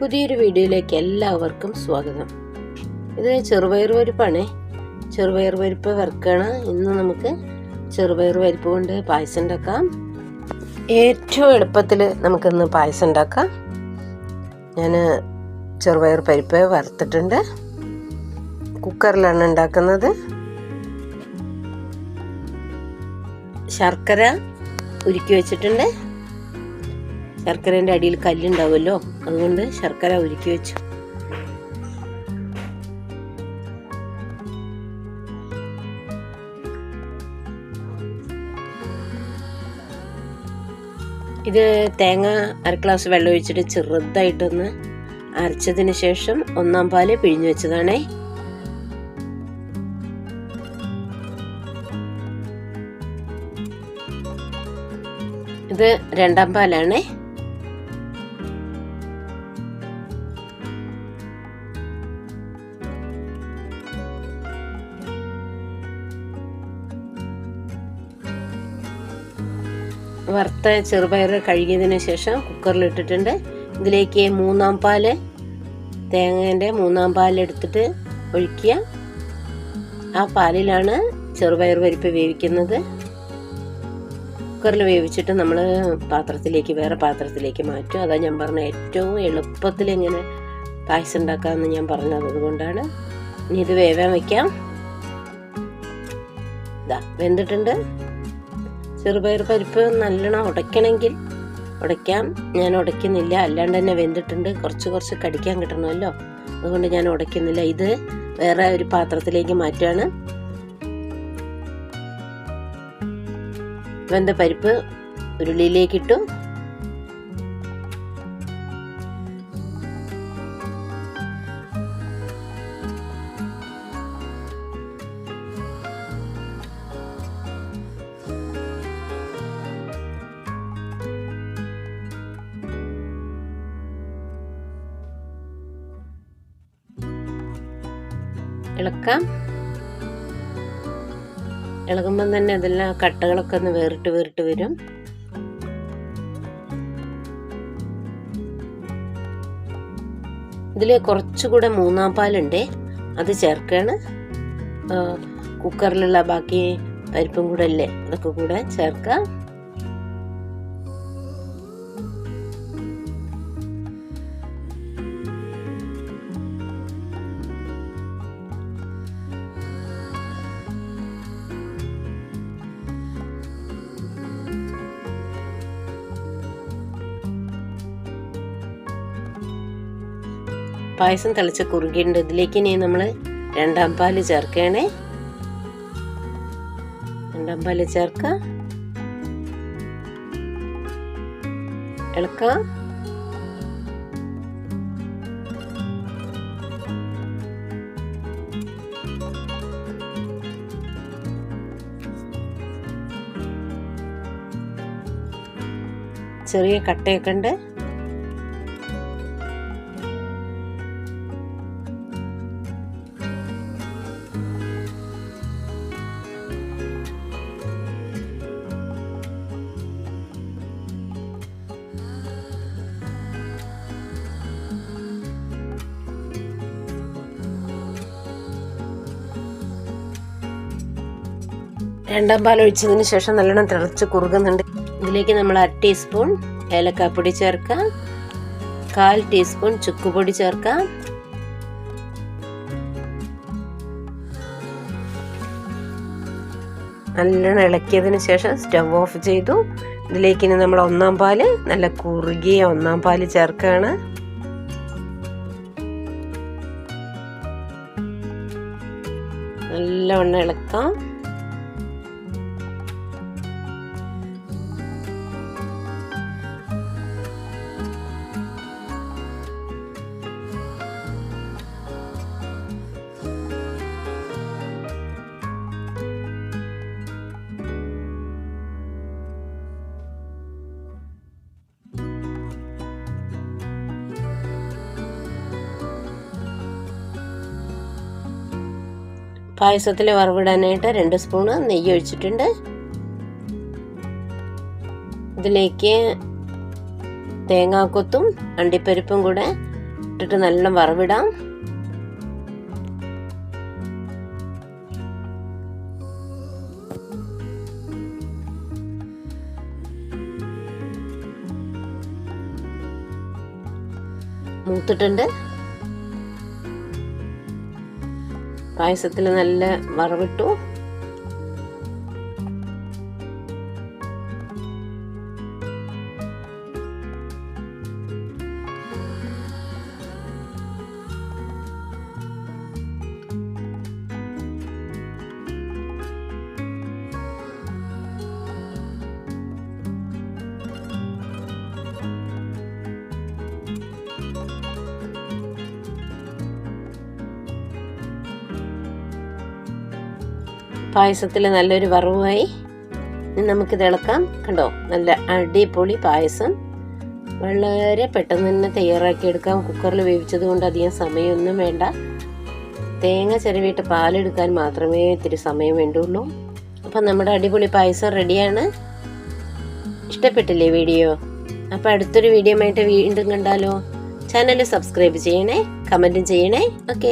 പുതിയൊരു വീഡിയോയിലേക്ക് എല്ലാവർക്കും സ്വാഗതം. ഇത് ചെറുപയർ പരിപ്പാണേ. ചെറുപയർ പരിപ്പ് വറുക്കാണ്. ഇന്ന് നമുക്ക് ചെറുപയർ പരിപ്പ് കൊണ്ട് പായസം ഉണ്ടാക്കാം. ഏറ്റവും എളുപ്പത്തിൽ നമുക്കിന്ന് പായസം ഉണ്ടാക്കാം. ഞാൻ ചെറുപയർ പരിപ്പ് വറുത്തിട്ടുണ്ട്. കുക്കറിലാണ് ഉണ്ടാക്കുന്നത്. ശർക്കര ഉരുക്കി വെച്ചിട്ടുണ്ട്. ശർക്കരേന്റെ അടിയിൽ കല്ലുണ്ടാവുമല്ലോ? അതുകൊണ്ട് ശർക്കര ഉരുക്കി വെച്ചു. ഇത് തേങ്ങ അര ഗ്ലാസ് വെള്ളം ഒഴിച്ചിട്ട് ചെറുതായിട്ടൊന്ന് അരച്ചതിന് ശേഷം ഒന്നാം പാൽ പിഴിഞ്ഞു വെച്ചതാണേ. ഇത് രണ്ടാം പാലാണേ. വറുത്ത ചെറുപയർ കഴുകിയതിന് ശേഷം കുക്കറിൽ ഇട്ടിട്ടുണ്ട്. ഇതിലേക്ക് മൂന്നാം പാൽ തേങ്ങേന്റെ മൂന്നാം പാലെടുത്തിട്ട് ഒഴിക്കുക. ആ പാലിലാണ് ചെറുപയർ പരിപ്പ് വേവിക്കുന്നത്. കുക്കറിൽ വേവിച്ചിട്ട് നമ്മൾ പാത്രത്തിലേക്ക് വേറെ പാത്രത്തിലേക്ക് മാറ്റും അതാണ് ഞാൻ പറഞ്ഞ ഏറ്റവും എളുപ്പത്തിൽ എങ്ങനെ പായസം ഉണ്ടാക്കാമെന്ന് ഞാൻ പറഞ്ഞത്. അതുകൊണ്ടാണ് ഇനി ഇത് വേവാൻ വയ്ക്കാം ഇതാ വെന്തിട്ടുണ്ട്. ചെറുപയർ പരിപ്പ് നല്ലോണം ഉടയ്ക്കണമെങ്കിൽ ഉടയ്ക്കാം. ഞാൻ ഉടയ്ക്കുന്നില്ല. അല്ലാണ്ട് തന്നെ വെന്തിട്ടുണ്ട്. കുറച്ച് കുറച്ച് കടിക്കാൻ കിട്ടണമല്ലോ. അതുകൊണ്ട് ഞാൻ ഉടയ്ക്കുന്നില്ല. ഇത് വേറെ ഒരു പാത്രത്തിലേക്ക് മാറ്റുകയാണ്. വെന്ത പരിപ്പ് ഉരുളിയിലേക്ക് ഇളക്കാം. ഇളകുമ്പം തന്നെ അതെല്ലാം കട്ടകളൊക്കെ ഒന്ന് വേറിട്ട് വേറിട്ട് വരും. ഇതിൽ കുറച്ചുകൂടെ മൂന്നാം പാലുണ്ട് അത് ചേർക്കാണ്. കുക്കറിലുള്ള ബാക്കി പരിപ്പും കൂടെ അല്ലേ? അതൊക്കെ കൂടെ ചേർക്കാം. പായസം തിളച്ച് കുറുകിയുണ്ട് ഇതിലേക്ക് ഇനി നമ്മൾ രണ്ടാം പാൽ ചേർക്കണേ രണ്ടാം പാൽ ചേർക്ക. ഇളക്ക. ചെറിയ കട്ടയൊക്കെ ഉണ്ട്. രണ്ടാം പാൽ ഒഴിച്ചതിന് ശേഷം നല്ലോണം തിളച്ച് കുറുകുന്നുണ്ട്. ഇതിലേക്ക് നമ്മൾ അര ടീസ്പൂൺ ഏലക്കാപ്പൊടി ചേർക്കാം കാൽ ടീസ്പൂൺ ചുക്കുപൊടി ചേർക്കാം നല്ലോണം ഇളക്കിയതിന് ശേഷം സ്റ്റവ് ഓഫ് ചെയ്തു. ഇതിലേക്ക് ഇനി നമ്മൾ ഒന്നാം പാൽ നല്ല കുറുകിയ ഒന്നാം പാൽ ചേർക്കുകയാണ്. നല്ലവണ്ണം ഇളക്കാം. പായസത്തിൽ വറവിടാനായിട്ട് രണ്ട് സ്പൂണ് നെയ്യ് ഒഴിച്ചിട്ടുണ്ട്. ഇതിലേക്ക് തേങ്ങാക്കൊത്തും അണ്ടിപ്പരിപ്പും കൂടെ ഇട്ടിട്ട് നല്ല വറവിടാം. മൂത്തിട്ടുണ്ട്. പായസത്തിൽ നല്ല വറവിട്ടു. പായസത്തിൽ നല്ലൊരു വറവുമായി ഇനി നമുക്കിത് ഇളക്കാം. കണ്ടോ? നല്ല അടിപൊളി പായസം. വളരെ പെട്ടെന്ന് തന്നെ തയ്യാറാക്കി എടുക്കാം. കുക്കറിൽ വേവിച്ചത് കൊണ്ട് അധികം സമയമൊന്നും വേണ്ട. തേങ്ങ ചിരവിയിട്ട് പാലെടുക്കാൻ മാത്രമേ ഇത്തിരി സമയം വേണ്ടുള്ളൂ. അപ്പം നമ്മുടെ അടിപൊളി പായസം റെഡിയാണ്. ഇഷ്ടപ്പെട്ടില്ലേ വീഡിയോ? അപ്പോൾ അടുത്തൊരു വീഡിയോ ആയിട്ട് വീണ്ടും കണ്ടാലോ. ചാനൽ സബ്സ്ക്രൈബ് ചെയ്യണേ കമന്റും ചെയ്യണേ. ഓക്കെ.